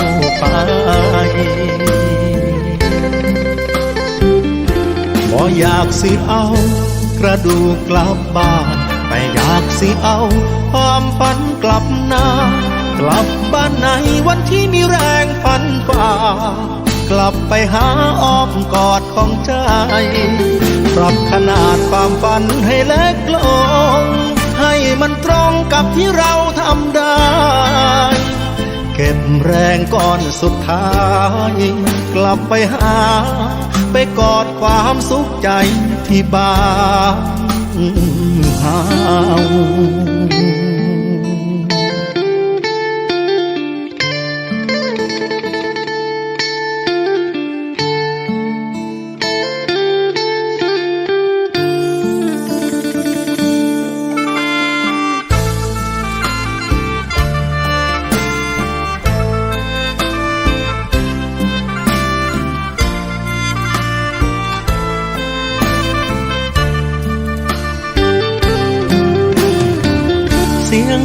ไปบ่อยากสิเอา กระดูกกลับบ้าน แต่อยากสิเอา ความฝันกลับนากลับบ้านในวันที่มีแรงฝันฝ่ากลับไปหาอ้อมกอดของใจ ปรับขนาดความฝันให้เล็กลง ให้มันตรงกับที่เราทำได้ ก็บแรงก่อนสุดท้าย กลับไปหา ไปกอดความสุขใจที่บ้านเฮา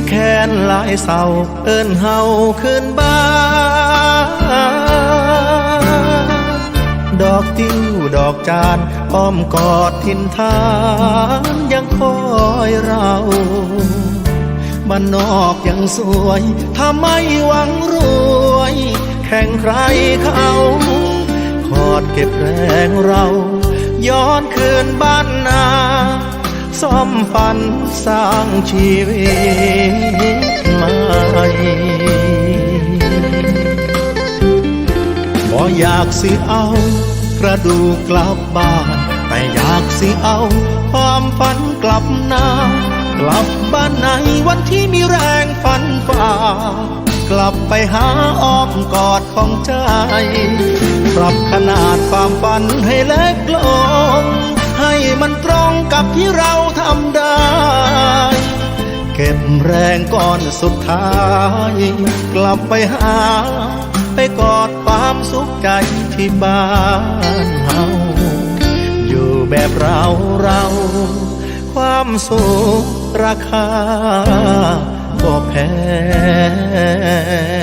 แค้นหลายเศร้าเอิ้นเฮาขึ้นบ้าน ดอกติ้วดอกจานอ้อมกอดทินทานยังคอยเราบ้านนอกยังสวยถ้าไม่หวังรวย แข่งใครเขาขอดเก็บแรงเรา ย้อนคืนบ้านนา ซ่อมฝันสร้างชีวิตใหม่บ่อยากสิเอากระดูกกลับบ้าน แต่อยากสิเอา ความฝันกลับหน้ากลับบ้านในวันที่มีแรงฝันฝ่ากลับไปหาอ้อมกอดของใจ ปรับขนาดความฝันให้เล็กลง ให้มันตรงกับที่เรา รงก่อนสุดท้าย กลับไปหา ไปกอดความสุขใจที่บ้านเฮาอยู่แบบเราเรา ความสุขราคาก็แพง